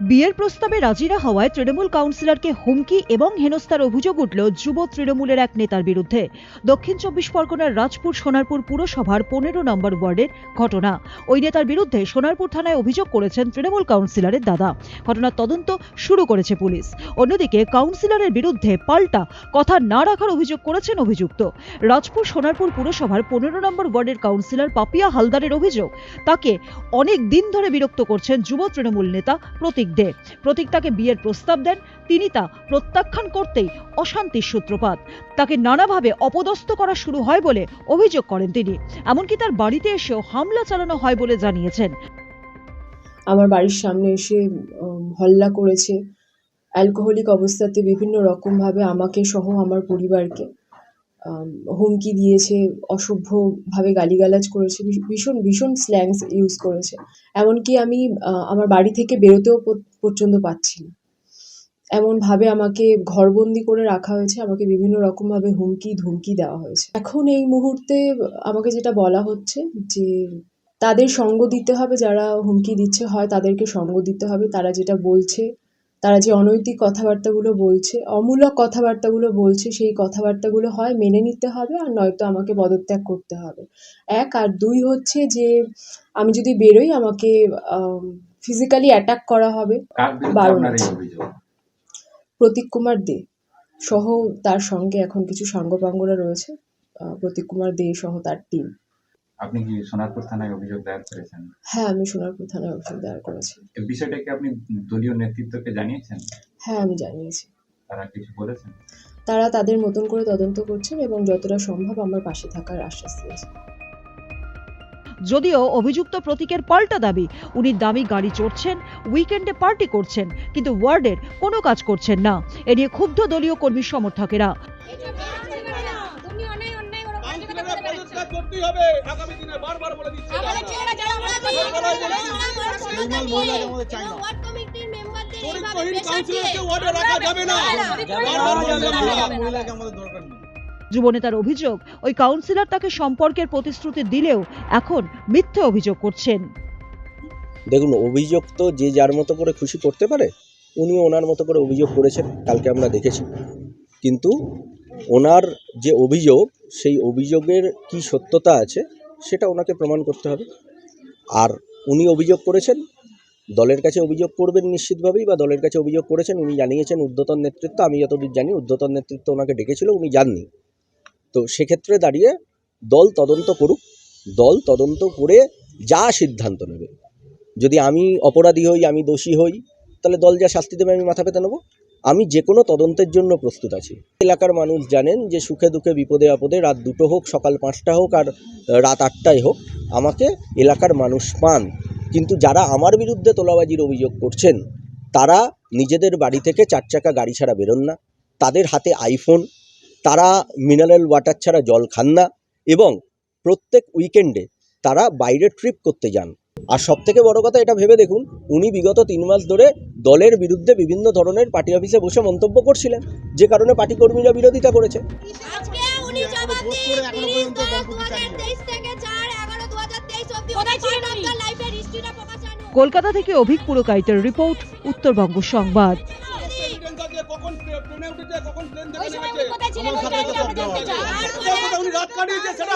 বিয়ের প্রস্তাবে রাজি না হওয়ায় তৃণমূল কাউন্সিলরকে হুমকি এবং হেনস্থার অভিযোগ উঠল যুব তৃণমূলের এক নেতার বিরুদ্ধে। দক্ষিণ চব্বিশ পরগনার রাজপুর সোনারপুর পুরসভার পনেরো নম্বর ওয়ার্ডের ঘটনা। ওই নেতার বিরুদ্ধে সোনারপুর থানায় অভিযোগ করেছেন তৃণমূল কাউন্সিলরের দাদা। ঘটনার তদন্ত শুরু করেছে পুলিশ। অন্যদিকে কাউন্সিলরের বিরুদ্ধে পাল্টা কথা না রাখার অভিযোগ করেছেন অভিযুক্ত। রাজপুর সোনারপুর পুরসভার পনেরো নম্বর ওয়ার্ডের কাউন্সিলর পাপিয়া হালদারের অভিযোগ, তাকে অনেক দিন ধরে বিরক্ত করছেন যুব তৃণমূল নেতা প্রতীক দে প্রতীক তাকে বিয়ের প্রস্তাব দেন। তিনি তা প্রত্যাখ্যান করতেই অশান্তির সূত্রপাত। তাকে নানাভাবে অপদস্থ করা শুরু হয় বলে অভিযোগ করেন তিনি। এমনকি তার বাড়িতে এসেও হামলা চালানো হয় বলে জানিয়েছেন। আমার বাড়ির সামনে এসে হল্লা করেছে। অ্যালকোহলিক অবস্থাতে বিভিন্ন রকমভাবে আমাকে সহ আমার পরিবারকে। হুমকি দিয়েছে, অসভ্যভাবে গালিগালাজ করেছে, ভীষ- ভীষণ ভীষণ স্ল্যাংস ইউজ করেছে। এমনকি আমি আমার বাড়ি থেকে বেরোতেও পর্যন্ত পাচ্ছি না। এমনভাবে আমাকে ঘরবন্দি করে রাখা হয়েছে, আমাকে বিভিন্ন রকমভাবে হুমকি, ধুমকি দেওয়া হয়েছে। এখন এই মুহূর্তে আমাকে যেটা বলা হচ্ছে যে, তাদের সঙ্গ দিতে হবে, যারা হুমকি দিচ্ছে, হয় তাদেরকে সঙ্গ দিতে হবে, তারা যেটা বলছে তারা যে অনৈতিক কথাবার্তাগুলো বলছে অমূলক কথাবার্তাগুলো বলছে সেই কথাবার্তাগুলো হয় মেনে নিতে হবে আর নয়তো আমাকে পদত্যাগ করতে হবে। এক আর দুই হচ্ছে যে আমি যদি বেরোই আমাকে ফিজিক্যালি অ্যাটাক করা হবে। বারণ আছে। প্রতীক কুমার দে সহ তার সঙ্গে এখন কিছু সাঙ্গপাঙ্গরা রয়েছে প্রতীক কুমার দে সহ তার টিম আপনি কি সোনারপুর থানায় অভিযোগ দায়ের করেছেন? হ্যাঁ আমি সোনারপুর থানায় অভিযোগ দায়ের করেছি। এই বিষয়টা কি আপনি দলীয় নেতৃত্বকে জানিয়েছেন? হ্যাঁ আমি জানিয়েছি। তারা কিছু বলেছেন? তারা তাদের মতন করে তদন্ত করছেন এবং যতটা সম্ভব আমার পাশে থাকার আশ্বাস দিয়েছে যদিও অভিযুক্ত প্রতীকের পাল্টা দাবি উনি দামি গাড়ি চড়ছেন উইকেন্ডে পার্টি করছেন কিন্তু ওয়ার্ডের কোনো কাজ করছেন না। এ নিয়ে ক্ষুব্ধ দলীয় কর্মী সমর্থকেরা। করতেই হবে। আগামী দিনে বারবার বলে দিচ্ছে যুবনেতার অভিযোগ ওই কাউন্সিলর তাকে সম্পর্কের প্রতিশ্রুতি দিলেও এখন মিথ্যে অভিযোগ করছেন। দেখুন অভিযোগ তো যে যার মতো করে খুশি করতে পারে উনিও ওনার মতো করে অভিযোগ করেছেন কালকে আমরা দেখেছি। কিন্তু ওনার যে অভিযোগ, সেই অভিযোগের কি সত্যতা আছে, সেটা ওনাকে প্রমাণ করতে হবে। আর উনি অভিযোগ করেছেন, দলের কাছে অভিযোগ করবেন নিশ্চিতভাবেই বা দলের কাছে অভিযোগ করেছেন, উনি জানিয়েছেন ঊর্ধ্বতন নেতৃত্ব, আমি যতদূর জানি ঊর্ধ্বতন নেতৃত্ব ওনাকে ডেকেছিল, উনি যাননি। তো সেক্ষেত্রে দাঁড়িয়ে দল তদন্ত করুক, দল তদন্ত করে যা সিদ্ধান্ত নেবে। যদি আমি অপরাধী হই, আমি দোষী হই, তাহলে দল যা শাস্তি দেবে, আমি মাথা পেতে নেব। আমি যে কোনো তদন্তের জন্য প্রস্তুত আছি। এলাকার মানুষ জানেন যে সুখে দুঃখে, বিপদে আপদে রাত দুটো হোক, সকাল পাঁচটা হোক আর রাত আটটায় হোক, আমাকে এলাকার মানুষ পান। কিন্তু যারা আমার বিরুদ্ধে তোলাবাজির অভিযোগ করছেন, তারা নিজেদের বাড়ি থেকে চার চাকা গাড়ি ছাড়া বেরোন না। তাদের হাতে আইফোন, তারা মিনারেল ওয়াটার ছাড়া জল খান না এবং প্রত্যেক উইকেন্ডে তারা বাইরে ট্রিপ করতে যান। আর সব থেকে বড় কথা এটা ভেবে দেখুন উনি বিগত তিন মাস ধরে দলের বিরুদ্ধে বিভিন্ন ধরনের পার্টি অফিসে বসে মন্তব্য করছিলেন যে কারণে পার্টি কর্মীরা বিরোধিতা করেছে। আজকে উনি জবাব দিয়ে 30 2023 থেকে 4 11 2023 অবধি কোথায় ছিলেন উনি? লাইফের হিস্ট্রিটা প্রকাশ হয়নি কলকাতা থেকে অভিক পুরকাইতের রিপোর্ট উত্তরবঙ্গ সংবাদ। সেটা